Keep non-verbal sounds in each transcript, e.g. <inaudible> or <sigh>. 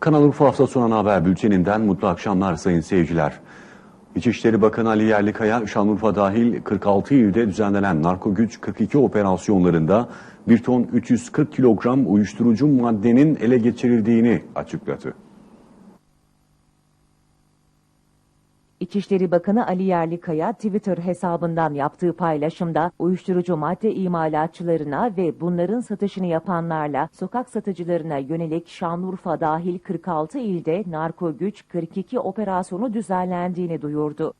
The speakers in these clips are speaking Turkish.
Kanal Urfa hafta sonu haber bülteninden mutlu akşamlar sayın seyirciler. İçişleri Bakanı Ali Yerlikaya, Şanlıurfa dahil 46 ilde düzenlenen narko güç 42 operasyonlarında 1 ton 340 kilogram uyuşturucu maddenin ele geçirildiğini açıkladı. İçişleri Bakanı Ali Yerlikaya Twitter hesabından yaptığı paylaşımda uyuşturucu madde imalatçılarına ve bunların satışını yapanlarla sokak satıcılarına yönelik Şanlıurfa dahil 46 ilde narko güç 42 operasyonu düzenlendiğini duyurdu.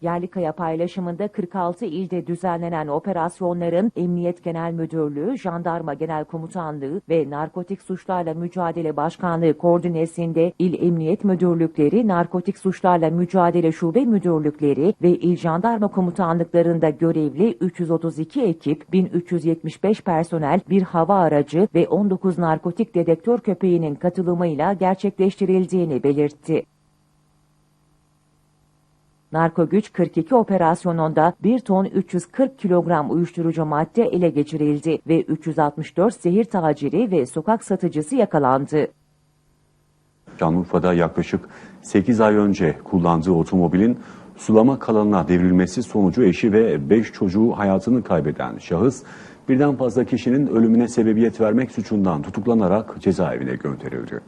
Yerlikaya paylaşımında 46 ilde düzenlenen operasyonların Emniyet Genel Müdürlüğü, Jandarma Genel Komutanlığı ve Narkotik Suçlarla Mücadele Başkanlığı koordinesinde İl Emniyet Müdürlükleri, Narkotik Suçlarla Mücadele Şube Müdürlükleri ve İl Jandarma Komutanlıklarında görevli 332 ekip, 1375 personel, bir hava aracı ve 19 narkotik dedektör köpeğinin katılımıyla gerçekleştirildiğini belirtti. Narko güç 42 operasyonunda 1 ton 340 kilogram uyuşturucu madde ele geçirildi ve 364 zehir taciri ve sokak satıcısı yakalandı. Şanlıurfa'da yaklaşık 8 ay önce kullandığı otomobilin sulama kanalına devrilmesi sonucu eşi ve 5 çocuğu hayatını kaybeden şahıs birden fazla kişinin ölümüne sebebiyet vermek suçundan tutuklanarak cezaevine gönderildi.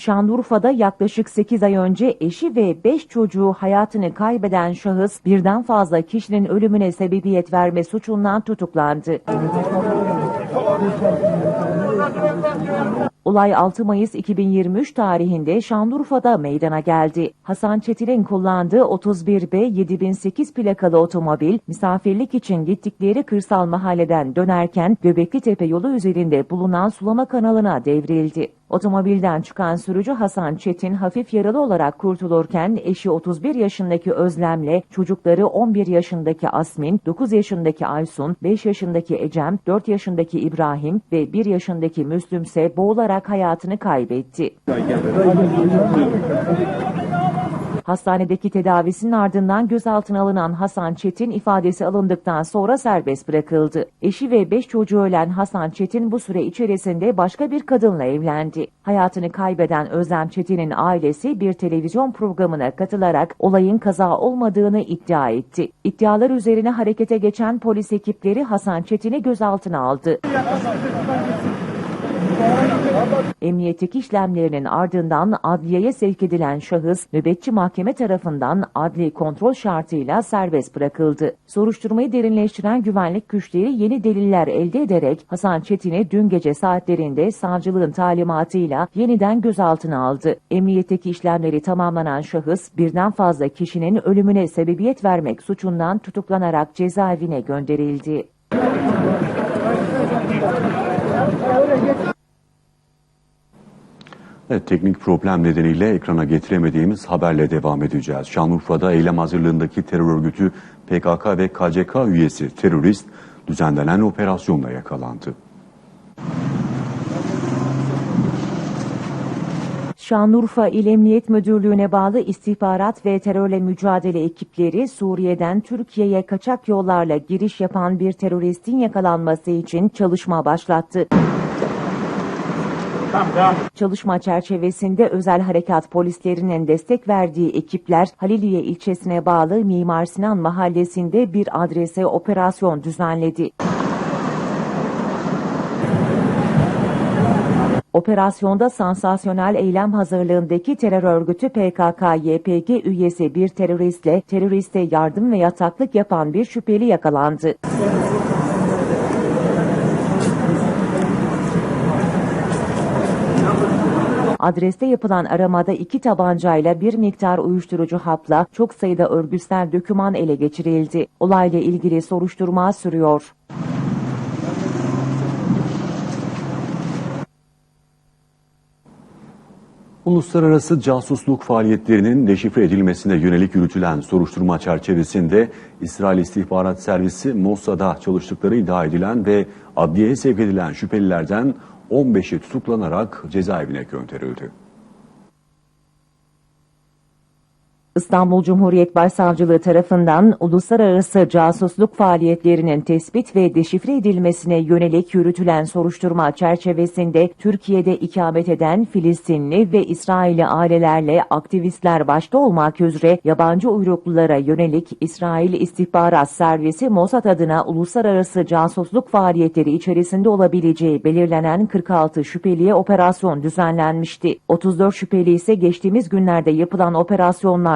Şanlıurfa'da yaklaşık 8 ay önce eşi ve 5 çocuğu hayatını kaybeden şahıs birden fazla kişinin ölümüne sebebiyet verme suçundan tutuklandı. Olay 6 Mayıs 2023 tarihinde Şanlıurfa'da meydana geldi. Hasan Çetin'in kullandığı 31B 7008 plakalı otomobil misafirlik için gittikleri kırsal mahalleden dönerken Göbekli Tepe yolu üzerinde bulunan sulama kanalına devrildi. Otomobilden çıkan sürücü Hasan Çetin hafif yaralı olarak kurtulurken eşi 31 yaşındaki Özlem'le çocukları 11 yaşındaki Asmin, 9 yaşındaki Aysun, 5 yaşındaki Ecem, 4 yaşındaki İbrahim ve 1 yaşındaki Müslüm ise boğularak hayatını kaybetti. Hastanedeki tedavisinin ardından gözaltına alınan Hasan Çetin ifadesi alındıktan sonra serbest bırakıldı. Eşi ve 5 çocuğu ölen Hasan Çetin bu süre içerisinde başka bir kadınla evlendi. Hayatını kaybeden Özlem Çetin'in ailesi bir televizyon programına katılarak olayın kaza olmadığını iddia etti. İddialar üzerine harekete geçen polis ekipleri Hasan Çetin'i gözaltına aldı. Emniyetteki işlemlerinin ardından adliyeye sevk edilen şahıs nöbetçi mahkeme tarafından adli kontrol şartıyla serbest bırakıldı. Soruşturmayı derinleştiren güvenlik güçleri yeni deliller elde ederek Hasan Çetin'i dün gece saatlerinde savcılığın talimatıyla yeniden gözaltına aldı. Emniyetteki işlemleri tamamlanan şahıs birden fazla kişinin ölümüne sebebiyet vermek suçundan tutuklanarak cezaevine gönderildi. Evet, teknik problem nedeniyle ekrana getiremediğimiz haberle devam edeceğiz. Şanlıurfa'da eylem hazırlığındaki terör örgütü PKK ve KCK üyesi terörist düzenlenen operasyonla yakalandı. Şanlıurfa İl Emniyet Müdürlüğü'ne bağlı istihbarat ve terörle mücadele ekipleri Suriye'den Türkiye'ye kaçak yollarla giriş yapan bir teröristin yakalanması için çalışma başlattı. Çalışma çerçevesinde özel harekat polislerinin destek verdiği ekipler Haliliye ilçesine bağlı Mimar Sinan mahallesinde bir adrese operasyon düzenledi. Operasyonda sansasyonel eylem hazırlığındaki terör örgütü PKK-YPG üyesi bir teröristle teröriste yardım ve yataklık yapan bir şüpheli yakalandı. Adreste yapılan aramada iki tabancayla bir miktar uyuşturucu hapla çok sayıda örgütsel döküman ele geçirildi. Olayla ilgili soruşturma sürüyor. Uluslararası casusluk faaliyetlerinin deşifre edilmesine yönelik yürütülen soruşturma çerçevesinde İsrail İstihbarat Servisi Mossad'da çalıştıkları iddia edilen ve adliyeye sevk edilen şüphelilerden 15'i tutuklanarak cezaevine gönderildi. İstanbul Cumhuriyet Başsavcılığı tarafından uluslararası casusluk faaliyetlerinin tespit ve deşifre edilmesine yönelik yürütülen soruşturma çerçevesinde Türkiye'de ikamet eden Filistinli ve İsrailli ailelerle aktivistler başta olmak üzere yabancı uyruklulara yönelik İsrail İstihbarat Servisi Mossad adına uluslararası casusluk faaliyetleri içerisinde olabileceği belirlenen 46 şüpheliye operasyon düzenlenmişti. 34 şüpheli ise geçtiğimiz günlerde yapılan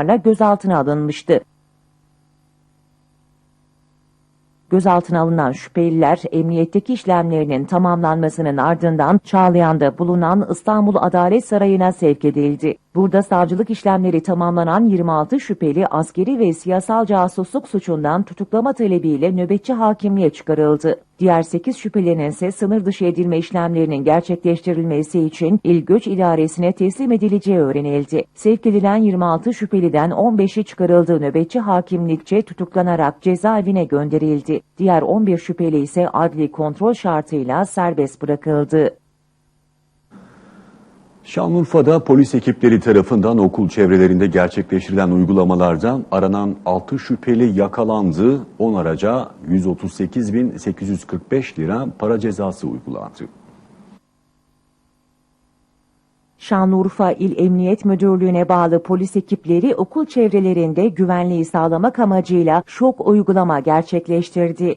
operasyonlarla gözaltına alınmıştı. Gözaltına alınan şüpheliler emniyetteki işlemlerinin tamamlanmasının ardından Çağlayan'da bulunan İstanbul Adalet Sarayı'na sevk edildi. Burada savcılık işlemleri tamamlanan 26 şüpheli askeri ve siyasal casusluk suçundan tutuklama talebiyle nöbetçi hakimliğe çıkarıldı. Diğer 8 şüphelinin ise sınır dışı edilme işlemlerinin gerçekleştirilmesi için İl Göç İdaresi'ne teslim edileceği öğrenildi. Sevk edilen 26 şüpheliden 15'i çıkarıldığı nöbetçi hakimlikçe tutuklanarak cezaevine gönderildi. Diğer 11 şüpheli ise adli kontrol şartıyla serbest bırakıldı. Şanlıurfa'da polis ekipleri tarafından okul çevrelerinde gerçekleştirilen uygulamalarda aranan 6 şüpheli yakalandı. 10 araca 138.845 lira para cezası uygulandı. Şanlıurfa İl Emniyet Müdürlüğü'ne bağlı polis ekipleri okul çevrelerinde güvenliği sağlamak amacıyla şok uygulama gerçekleştirdi.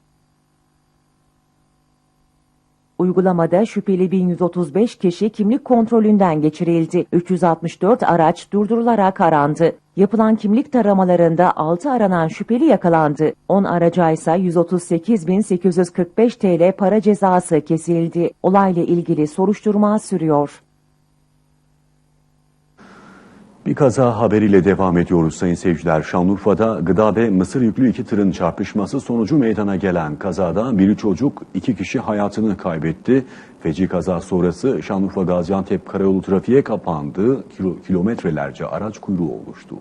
Uygulamada şüpheli 1135 kişi kimlik kontrolünden geçirildi. 364 araç durdurularak arandı. Yapılan kimlik taramalarında 6 aranan şüpheli yakalandı. 10 araca ise 138.845 TL para cezası kesildi. Olayla ilgili soruşturma sürüyor. Bir kaza haberiyle devam ediyoruz sayın seyirciler. Şanlıurfa'da gıda ve mısır yüklü iki tırın çarpışması sonucu meydana gelen kazada biri çocuk, iki kişi hayatını kaybetti. Feci kaza sonrası Şanlıurfa Gaziantep Karayolu trafiğe kapandı. Kilo, kilometrelerce araç kuyruğu oluştu.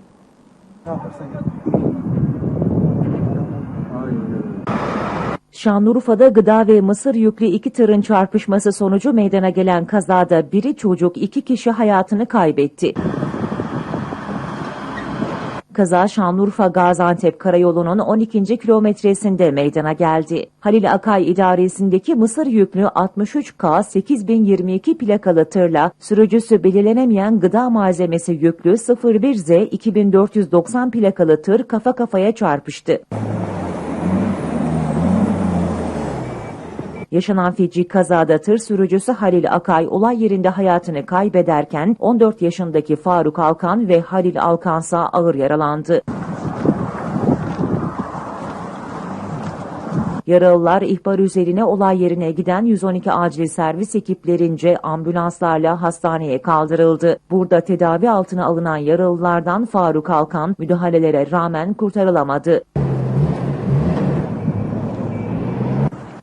Şanlıurfa'da gıda ve mısır yüklü iki tırın çarpışması sonucu meydana gelen kazada biri çocuk, iki kişi hayatını kaybetti. Kaza Şanlıurfa Gaziantep Karayolu'nun 12. kilometresinde meydana geldi. Halil Akay idaresindeki Mısır yüklü 63K 8022 plakalı tırla sürücüsü belirlenemeyen gıda malzemesi yüklü 01Z 2490 plakalı tır kafa kafaya çarpıştı. Yaşanan feci kazada tır sürücüsü Halil Akay olay yerinde hayatını kaybederken 14 yaşındaki Faruk Alkan ve Halil Alkansa ağır yaralandı. Yaralılar ihbar üzerine olay yerine giden 112 acil servis ekiplerince ambulanslarla hastaneye kaldırıldı. Burada tedavi altına alınan yaralılardan Faruk Alkan müdahalelere rağmen kurtarılamadı.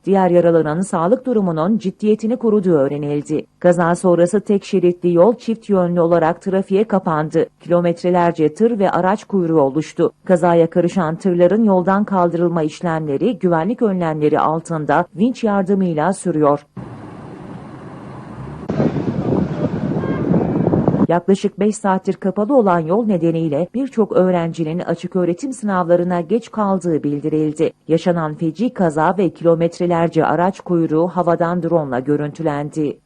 Diğer yaralının sağlık durumunun ciddiyetini koruduğu öğrenildi. Kaza sonrası tek şeritli yol çift yönlü olarak trafiğe kapandı. Kilometrelerce tır ve araç kuyruğu oluştu. Kazaya karışan tırların yoldan kaldırılma işlemleri güvenlik önlemleri altında vinç yardımıyla sürüyor. Yaklaşık 5 saattir kapalı olan yol nedeniyle birçok öğrencinin açık öğretim sınavlarına geç kaldığı bildirildi. Yaşanan feci kaza ve kilometrelerce araç kuyruğu havadan drone görüntülendi.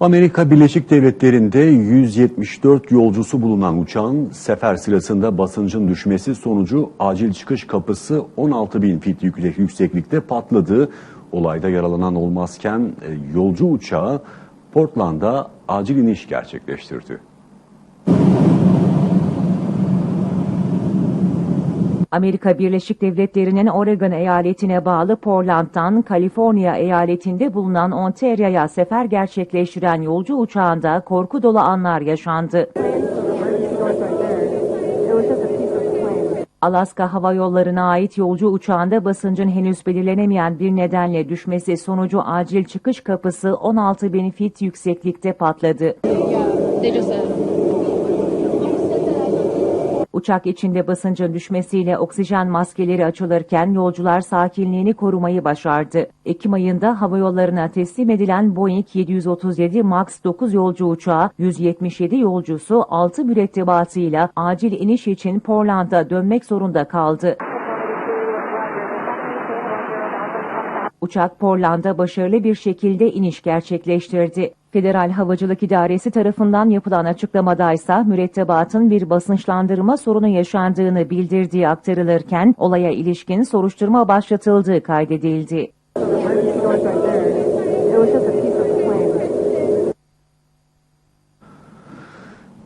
Amerika Birleşik Devletleri'nde 174 yolcusu bulunan uçağın sefer sırasında basıncın düşmesi sonucu acil çıkış kapısı 16 bin fit yükseklikte patladı. Olayda yaralanan olmazken e, yolcu uçağı Portland'a acil iniş gerçekleştirdi. Amerika Birleşik Devletleri'nin Oregon eyaletine bağlı Portland'dan Kaliforniya eyaletinde bulunan Ontario'ya sefer gerçekleştiren yolcu uçağında korku dolu anlar yaşandı. Alaska Hava Yolları'na ait yolcu uçağında basıncın henüz belirlenemeyen bir nedenle düşmesi sonucu acil çıkış kapısı 16 bin fit yükseklikte patladı. Uçak içinde basıncın düşmesiyle oksijen maskeleri açılırken yolcular sakinliğini korumayı başardı. Ekim ayında havayollarına teslim edilen Boeing 737 MAX 9 yolcu uçağı 177 yolcusu 6 mürettebatıyla acil iniş için Portland'a dönmek zorunda kaldı. Uçak Portland'a başarılı bir şekilde iniş gerçekleştirdi. Federal Havacılık İdaresi tarafından yapılan açıklamada ise mürettebatın bir basınçlandırma sorunu yaşandığını bildirdiği aktarılırken olaya ilişkin soruşturma başlatıldığı kaydedildi.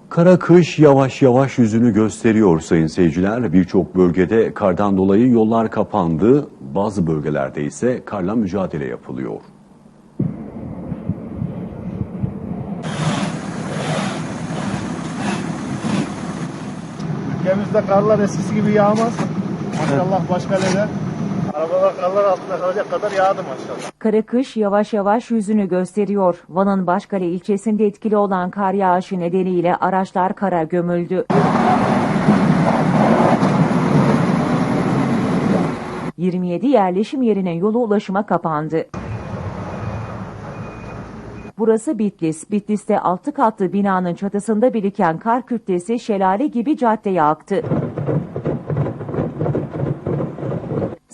Kara kış yavaş yavaş yüzünü gösteriyor sayın seyirciler. Birçok bölgede kardan dolayı yollar kapandı. Bazı bölgelerde ise karla mücadele yapılıyor. Ülkemizde karlar eskisi gibi yağmaz. Maşallah Başkale'de arabalar karlar altında kalacak kadar yağdı maşallah. Kara kış yavaş yavaş yüzünü gösteriyor. Van'ın Başkale ilçesinde etkili olan kar yağışı nedeniyle araçlar kara gömüldü. ...27 yerleşim yerinin yolu ulaşıma kapandı. Burası Bitlis. Bitlis'te 6 katlı binanın çatısında biriken kar kütlesi şelale gibi caddeye aktı.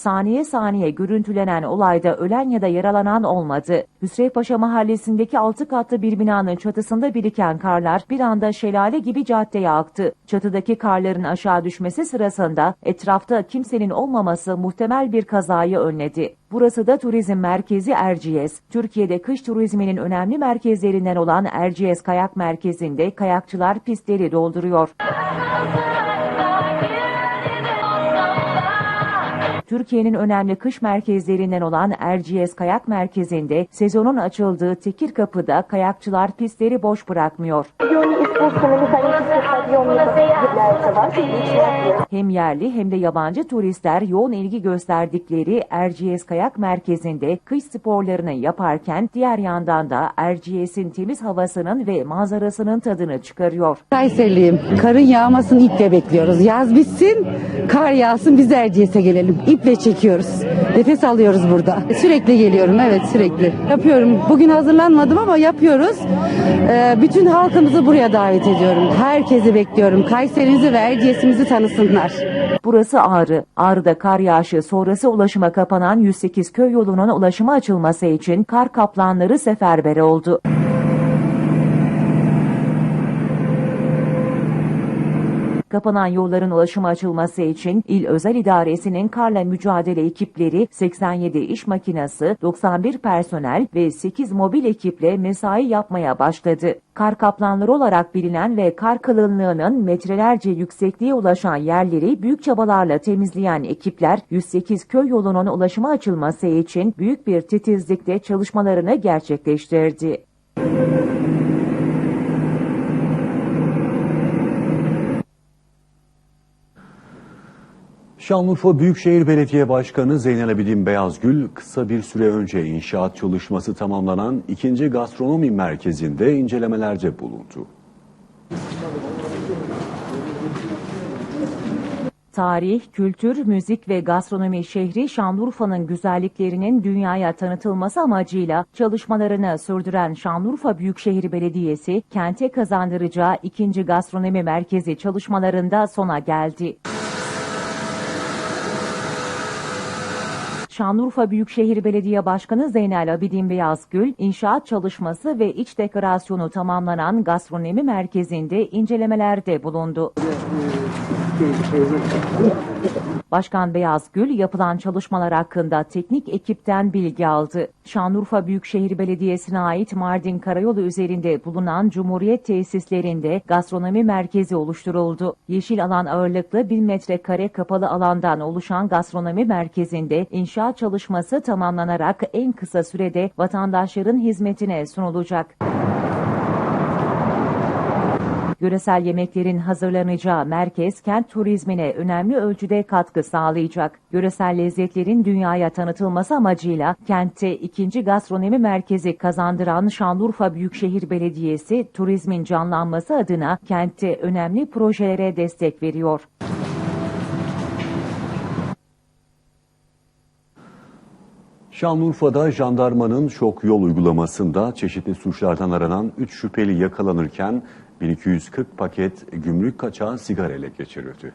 Saniye saniye görüntülenen olayda ölen ya da yaralanan olmadı. Hüsrevpaşa mahallesindeki 6 katlı bir binanın çatısında biriken karlar bir anda şelale gibi caddeye aktı. Çatıdaki karların aşağı düşmesi sırasında etrafta kimsenin olmaması muhtemel bir kazayı önledi. Burası da turizm merkezi Erciyes. Türkiye'de kış turizminin önemli merkezlerinden olan Erciyes Kayak Merkezi'nde kayakçılar pistleri dolduruyor. <laughs> Türkiye'nin önemli kış merkezlerinden olan Erciyes Kayak Merkezi'nde sezonun açıldığı Tekirkapı'da kayakçılar pistleri boş bırakmıyor. Hem yerli hem de yabancı turistler yoğun ilgi gösterdikleri Erciyes Kayak Merkezi'nde kış sporlarını yaparken diğer yandan da Erciyes'in temiz havasının ve manzarasının tadını çıkarıyor. Kayserliyim. Karın yağmasını iple bekliyoruz. Yaz bitsin, kar yağsın biz Erciyes'e gelelim. İple çekiyoruz. Nefes alıyoruz burada. Sürekli geliyorum evet sürekli. Yapıyorum. Bugün hazırlanmadım ama yapıyoruz. Ee, bütün halkımızı buraya davet ediyorum. Herkesi bekliyorum Kayserimizi ve Erciyes'imizi tanısınlar. Burası Ağrı. Ağrı'da kar yağışı sonrası ulaşıma kapanan 108 köy yolunun ulaşıma açılması için kar kaplanları seferber oldu. Kapanan yolların ulaşıma açılması için İl Özel İdaresi'nin karla mücadele ekipleri 87 iş makinası, 91 personel ve 8 mobil ekiple mesai yapmaya başladı. Kar kaplanları olarak bilinen ve kar kalınlığının metrelerce yüksekliğe ulaşan yerleri büyük çabalarla temizleyen ekipler 108 köy yolunun ulaşıma açılması için büyük bir titizlikle çalışmalarını gerçekleştirdi. Şanlıurfa Büyükşehir Belediye Başkanı Zeynel Abidin Beyazgül kısa bir süre önce inşaat çalışması tamamlanan ikinci gastronomi merkezinde incelemelerde bulundu. Tarih, kültür, müzik ve gastronomi şehri Şanlıurfa'nın güzelliklerinin dünyaya tanıtılması amacıyla çalışmalarını sürdüren Şanlıurfa Büyükşehir Belediyesi, kente kazandıracağı ikinci gastronomi merkezi çalışmalarında sona geldi. Şanlıurfa Büyükşehir Belediye Başkanı Zeynel Abidin Beyazgül, inşaat çalışması ve iç dekorasyonu tamamlanan gastronomi merkezinde incelemelerde bulundu. Başkan Beyazgül yapılan çalışmalar hakkında teknik ekipten bilgi aldı. Şanlıurfa Büyükşehir Belediyesi'ne ait Mardin Karayolu üzerinde bulunan Cumhuriyet tesislerinde gastronomi merkezi oluşturuldu. Yeşil alan ağırlıklı 1000 metrekare kapalı alandan oluşan gastronomi merkezinde inşaat çalışması tamamlanarak en kısa sürede vatandaşların hizmetine sunulacak. Yöresel yemeklerin hazırlanacağı merkez kent turizmine önemli ölçüde katkı sağlayacak. Yöresel lezzetlerin dünyaya tanıtılması amacıyla kentte ikinci gastronomi merkezi kazandıran Şanlıurfa Büyükşehir Belediyesi turizmin canlanması adına kentte önemli projelere destek veriyor. Şanlıurfa'da jandarmanın şok yol uygulamasında çeşitli suçlardan aranan 3 şüpheli yakalanırken 1240 paket gümrük kaçağı sigara ele geçirildi.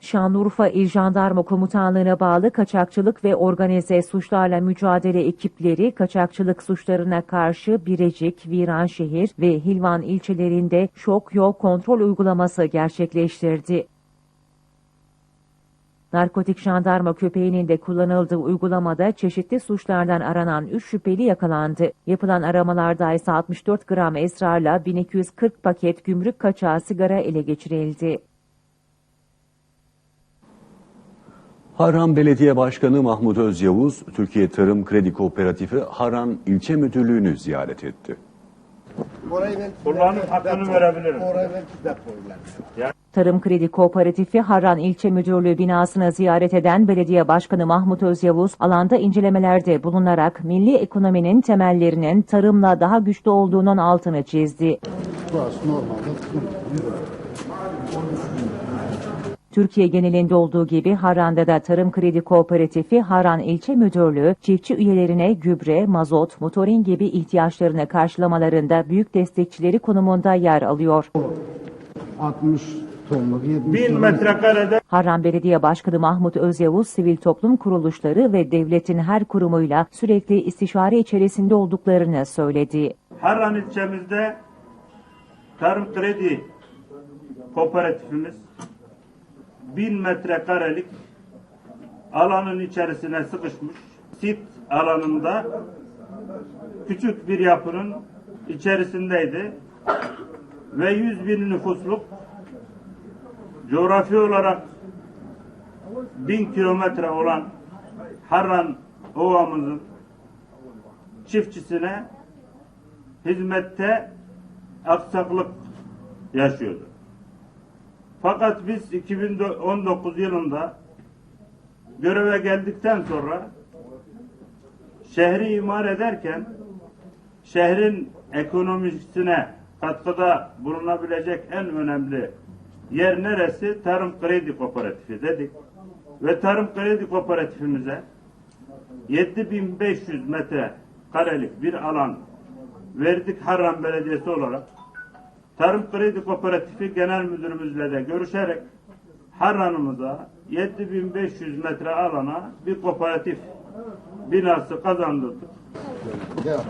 Şanlıurfa İl Jandarma Komutanlığı'na bağlı kaçakçılık ve organize suçlarla mücadele ekipleri kaçakçılık suçlarına karşı Birecik, Viranşehir ve Hilvan ilçelerinde şok yol kontrol uygulaması gerçekleştirdi. Narkotik jandarma köpeğinin de kullanıldığı uygulamada çeşitli suçlardan aranan 3 şüpheli yakalandı. Yapılan aramalarda ise 64 gram esrarla 1240 paket gümrük kaçağı sigara ele geçirildi. Harran Belediye Başkanı Mahmut Özyavuz, Türkiye Tarım Kredi Kooperatifi Harran İlçe Müdürlüğü'nü ziyaret etti. Orayı ben Kullanım hakkını verebilirim. Orayı ben depoylar. Tarım Kredi Kooperatifi Harran İlçe Müdürlüğü binasını ziyaret eden Belediye Başkanı Mahmut Özyavuz, alanda incelemelerde bulunarak milli ekonominin temellerinin tarımla daha güçlü olduğunun altını çizdi. Türkiye genelinde olduğu gibi Harran'da da Tarım Kredi Kooperatifi Harran İlçe Müdürlüğü, çiftçi üyelerine gübre, mazot, motorin gibi ihtiyaçlarını karşılamalarında büyük destekçileri konumunda yer alıyor. 60 tonluk 70 Bin metrekarede Harran Belediye Başkanı Mahmut Özyavuz, sivil toplum kuruluşları ve devletin her kurumuyla sürekli istişare içerisinde olduklarını söyledi. Harran ilçemizde Tarım Kredi Kooperatifimiz bin metrekarelik alanın içerisine sıkışmış sit alanında küçük bir yapının içerisindeydi ve 100 bin nüfusluk coğrafi olarak bin kilometre olan Harran Ovamızın çiftçisine hizmette aksaklık yaşıyordu. Fakat biz 2019 yılında göreve geldikten sonra şehri imar ederken şehrin ekonomisine katkıda bulunabilecek en önemli yer neresi? Tarım Kredi Kooperatifi dedik. Ve Tarım Kredi Kooperatifimize 7500 metre karelik bir alan verdik Harran Belediyesi olarak. Tarım Kredi Kooperatifi Genel Müdürümüzle de görüşerek Harran'ımıza 7500 metre alana bir kooperatif binası kazandırdık. Gel.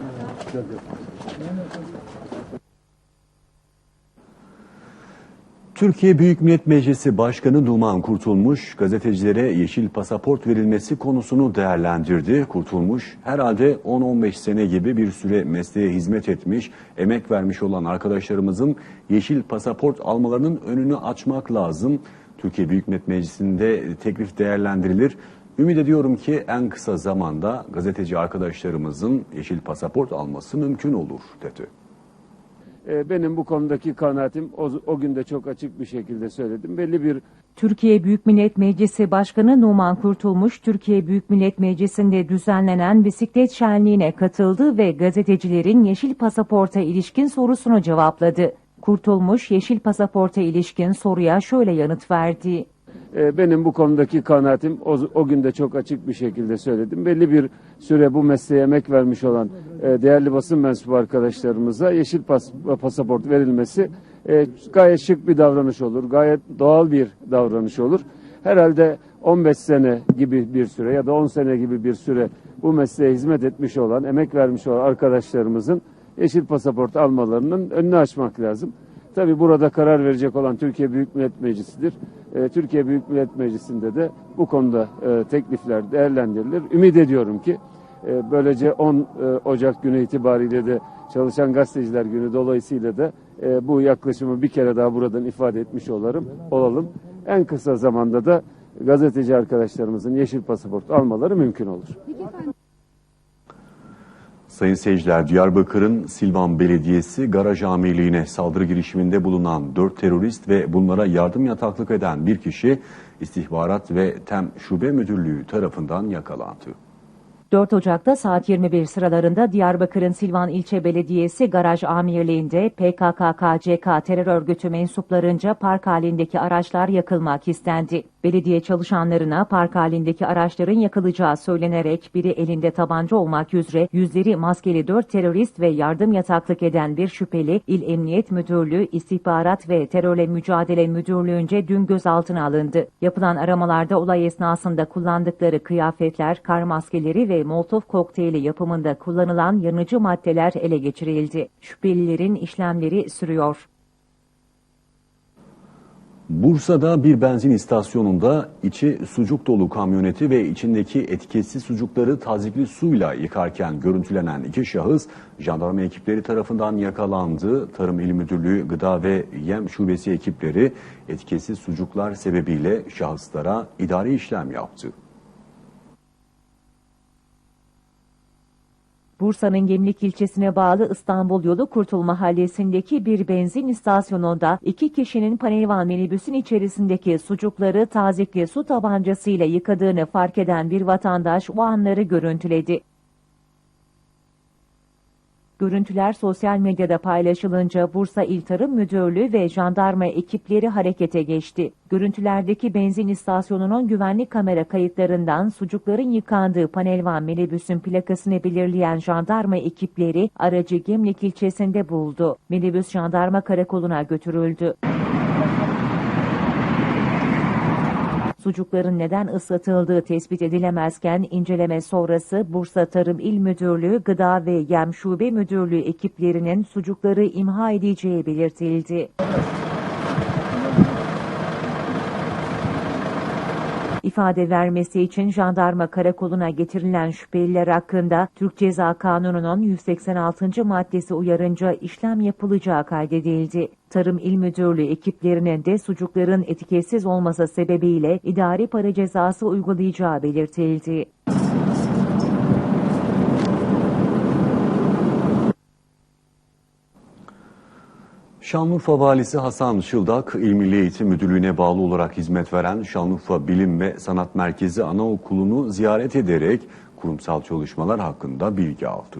Türkiye Büyük Millet Meclisi Başkanı Numan Kurtulmuş, gazetecilere yeşil pasaport verilmesi konusunu değerlendirdi. Kurtulmuş, herhalde 10-15 sene gibi bir süre mesleğe hizmet etmiş, emek vermiş olan arkadaşlarımızın yeşil pasaport almalarının önünü açmak lazım. Türkiye Büyük Millet Meclisi'nde teklif değerlendirilir. Ümit ediyorum ki en kısa zamanda gazeteci arkadaşlarımızın yeşil pasaport alması mümkün olur, dedi. E, Benim bu konudaki kanaatim o, o gün de çok açık bir şekilde söyledim. Belli bir Türkiye Büyük Millet Meclisi Başkanı Numan Kurtulmuş, Türkiye Büyük Millet Meclisi'nde düzenlenen bisiklet şenliğine katıldı ve gazetecilerin yeşil pasaporta ilişkin sorusunu cevapladı. Kurtulmuş, yeşil pasaporta ilişkin soruya şöyle yanıt verdi. E, benim bu konudaki kanaatim o, o gün de çok açık bir şekilde söyledim. Belli bir süre bu mesleğe emek vermiş olan e, değerli basın mensubu arkadaşlarımıza yeşil pas, pasaport verilmesi e, gayet şık bir davranış olur. Gayet doğal bir davranış olur. Herhalde 15 sene gibi bir süre ya da 10 sene gibi bir süre bu mesleğe hizmet etmiş olan, emek vermiş olan arkadaşlarımızın yeşil pasaport almalarının önünü açmak lazım. Tabii burada karar verecek olan Türkiye Büyük Millet Meclisi'dir. Ee, Türkiye Büyük Millet Meclisi'nde de bu konuda e, teklifler değerlendirilir. Ümit ediyorum ki e, böylece 10 e, Ocak günü itibariyle de Çalışan Gazeteciler Günü dolayısıyla da e, bu yaklaşımı bir kere daha buradan ifade etmiş olalım. olalım. En kısa zamanda da gazeteci arkadaşlarımızın yeşil pasaport almaları mümkün olur. Sayın seyirciler, Diyarbakır'ın Silvan Belediyesi garaj amirliğine saldırı girişiminde bulunan 4 terörist ve bunlara yardım yataklık eden bir kişi istihbarat ve TEM Şube Müdürlüğü tarafından yakalandı. 4 Ocak'ta saat 21 sıralarında Diyarbakır'ın Silvan İlçe Belediyesi Garaj Amirliği'nde PKK-KCK terör örgütü mensuplarınca park halindeki araçlar yakılmak istendi. Belediye çalışanlarına park halindeki araçların yakılacağı söylenerek biri elinde tabanca olmak üzere yüzleri maskeli 4 terörist ve yardım yataklık eden bir şüpheli İl Emniyet Müdürlüğü İstihbarat ve Terörle Mücadele Müdürlüğü'nce dün gözaltına alındı. Yapılan aramalarda olay esnasında kullandıkları kıyafetler, kar maskeleri ve Molotov kokteyli yapımında kullanılan yanıcı maddeler ele geçirildi. Şüphelilerin işlemleri sürüyor. Bursa'da bir benzin istasyonunda içi sucuk dolu kamyoneti ve içindeki etiketsiz sucukları tazikli suyla yıkarken görüntülenen iki şahıs jandarma ekipleri tarafından yakalandı. Tarım İl Müdürlüğü Gıda ve Yem Şubesi ekipleri etiketsiz sucuklar sebebiyle şahıslara idari işlem yaptı. Bursa'nın Gemlik ilçesine bağlı İstanbul Yolu Kurtul Mahallesi'ndeki bir benzin istasyonunda iki kişinin panelvan minibüsün içerisindeki sucukları tazikli su tabancasıyla yıkadığını fark eden bir vatandaş o anları görüntüledi. Görüntüler sosyal medyada paylaşılınca Bursa İl Tarım Müdürlüğü ve jandarma ekipleri harekete geçti. Görüntülerdeki benzin istasyonunun güvenlik kamera kayıtlarından sucukların yıkandığı panelvan minibüsün plakasını belirleyen jandarma ekipleri aracı Gemlik ilçesinde buldu. Minibüs jandarma karakoluna götürüldü. Sucukların neden ıslatıldığı tespit edilemezken inceleme sonrası Bursa Tarım İl Müdürlüğü Gıda ve Yem Şube Müdürlüğü ekiplerinin sucukları imha edeceği belirtildi. İfade vermesi için jandarma karakoluna getirilen şüpheliler hakkında Türk Ceza Kanunu'nun 186. maddesi uyarınca işlem yapılacağı kaydedildi. Tarım İl Müdürlüğü ekiplerinin de sucukların etiketsiz olması sebebiyle idari para cezası uygulayacağı belirtildi. Şanlıurfa Valisi Hasan Şıldak, İl Milli Eğitim Müdürlüğü'ne bağlı olarak hizmet veren Şanlıurfa Bilim ve Sanat Merkezi Anaokulu'nu ziyaret ederek kurumsal çalışmalar hakkında bilgi aldı.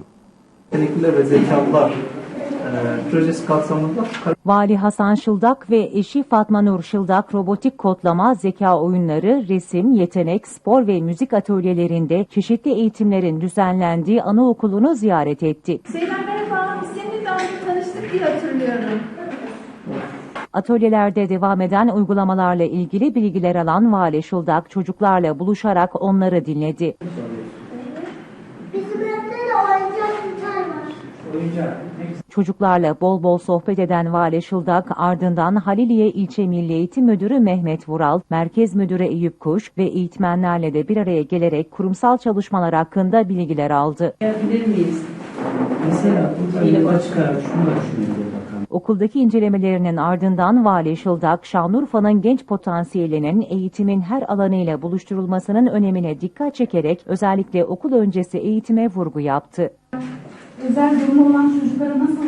Yetenekliler ve zekalılar e, projesi kapsamında Vali Hasan Şıldak ve eşi Fatma Nur Şıldak robotik kodlama, zeka oyunları, resim, yetenek, spor ve müzik atölyelerinde çeşitli eğitimlerin düzenlendiği anaokulunu ziyaret etti. Zeynep merhaba, biz seninle daha önce tanıştık diye hatırlıyorum. Atölyelerde devam eden uygulamalarla ilgili bilgiler alan Vali Şıldak çocuklarla buluşarak onları dinledi. Oyuncak bir tane var. Çocuklarla bol bol sohbet eden Vali Şıldak ardından Haliliye İlçe Milli Eğitim Müdürü Mehmet Vural, Merkez Müdürü Eyüp Kuş ve eğitmenlerle de bir araya gelerek kurumsal çalışmalar hakkında bilgiler aldı. bilir miyiz? Mesela burada yola çıkarak şunu da düşünüyorum. Okuldaki incelemelerinin ardından Vali Şıldak, Şanlıurfa'nın genç potansiyelinin eğitimin her alanıyla buluşturulmasının önemine dikkat çekerek özellikle okul öncesi eğitime vurgu yaptı. Özel durumu olan çocuklara nasıl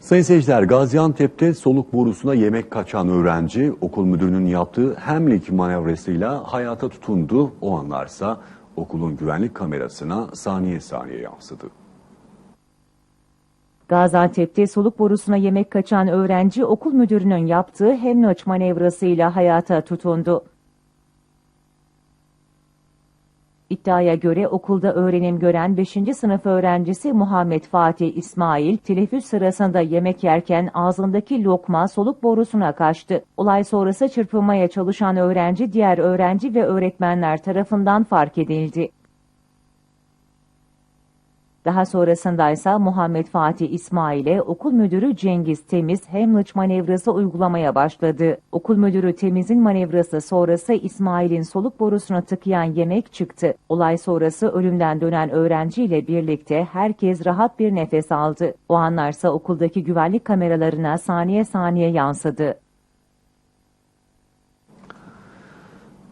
Sayın seyirciler, Gaziantep'te soluk borusuna yemek kaçan öğrenci okul müdürünün yaptığı hemlik manevrasıyla hayata tutundu. O anlarsa okulun güvenlik kamerasına saniye saniye yansıdı. Gaziantep'te soluk borusuna yemek kaçan öğrenci okul müdürünün yaptığı hemnoç manevrasıyla hayata tutundu. İddiaya göre okulda öğrenim gören 5. sınıf öğrencisi Muhammed Fatih İsmail, teneffüs sırasında yemek yerken ağzındaki lokma soluk borusuna kaçtı. Olay sonrası çırpınmaya çalışan öğrenci diğer öğrenci ve öğretmenler tarafından fark edildi. Daha sonrasında ise Muhammed Fatih İsmail'e okul müdürü Cengiz Temiz hemlıç manevrası uygulamaya başladı. Okul müdürü Temiz'in manevrası sonrası İsmail'in soluk borusuna tıkayan yemek çıktı. Olay sonrası ölümden dönen öğrenciyle birlikte herkes rahat bir nefes aldı. O anlarsa okuldaki güvenlik kameralarına saniye saniye yansıdı.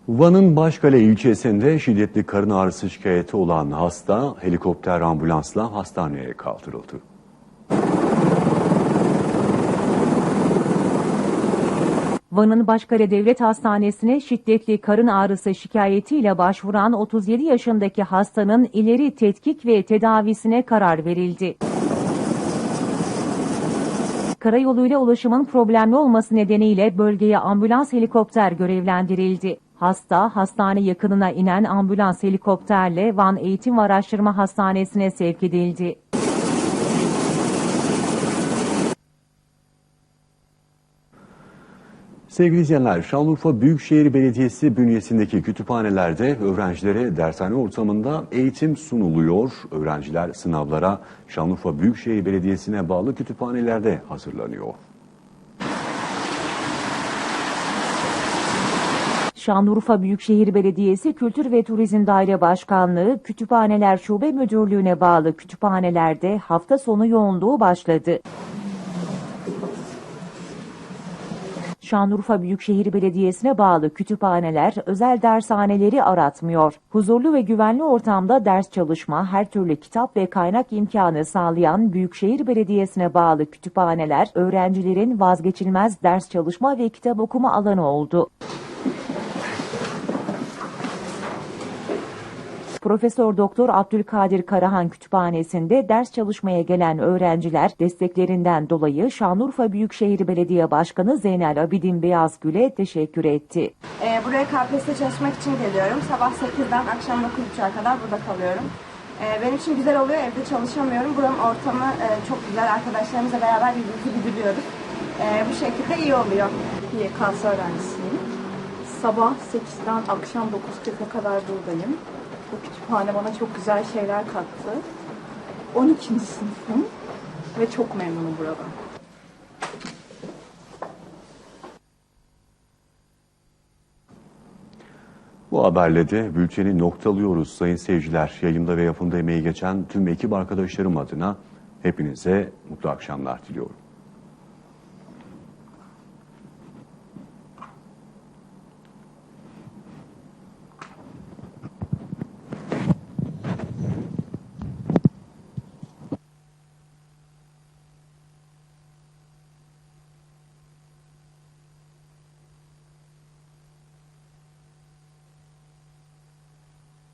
Van'ın Başkale ilçesinde şiddetli karın ağrısı şikayeti olan hasta helikopter ambulansla hastaneye kaldırıldı. Van'ın Başkale Devlet Hastanesi'ne şiddetli karın ağrısı şikayetiyle başvuran 37 yaşındaki hastanın ileri tetkik ve tedavisine karar verildi. Karayoluyla ulaşımın problemli olması nedeniyle bölgeye ambulans helikopter görevlendirildi. Hasta, hastane yakınına inen ambulans helikopterle Van Eğitim ve Araştırma Hastanesi'ne sevk edildi. Sevgili izleyenler, Şanlıurfa Büyükşehir Belediyesi bünyesindeki kütüphanelerde öğrencilere dershane ortamında eğitim sunuluyor. Öğrenciler sınavlara Şanlıurfa Büyükşehir Belediyesi'ne bağlı kütüphanelerde hazırlanıyor. Şanlıurfa Büyükşehir Belediyesi Kültür ve Turizm Daire Başkanlığı Kütüphaneler Şube Müdürlüğü'ne bağlı kütüphanelerde hafta sonu yoğunluğu başladı. Şanlıurfa Büyükşehir Belediyesi'ne bağlı kütüphaneler özel dershaneleri aratmıyor. Huzurlu ve güvenli ortamda ders çalışma, her türlü kitap ve kaynak imkanı sağlayan Büyükşehir Belediyesi'ne bağlı kütüphaneler öğrencilerin vazgeçilmez ders çalışma ve kitap okuma alanı oldu. Profesör Doktor Abdülkadir Karahan Kütüphanesi'nde ders çalışmaya gelen öğrenciler desteklerinden dolayı Şanlıurfa Büyükşehir Belediye Başkanı Zeynel Abidin Beyazgül'e teşekkür etti. Ee, buraya KPSS çalışmak için geliyorum. Sabah 8'den akşam 9.30'a kadar burada kalıyorum. Ee, benim için güzel oluyor, evde çalışamıyorum. Buranın ortamı e, çok güzel. Arkadaşlarımızla beraber birbirimizi güdülüyoruz. Ee, bu şekilde iyi oluyor. YKS öğrencisiyim. Sabah 8'den akşam 9.40'a kadar buradayım. Bu kütüphane bana çok güzel şeyler kattı. 12. sınıfım ve çok memnunum buradan. Bu haberle de bülteni noktalıyoruz sayın seyirciler. Yayında ve yapımda emeği geçen tüm ekip arkadaşlarım adına hepinize mutlu akşamlar diliyorum.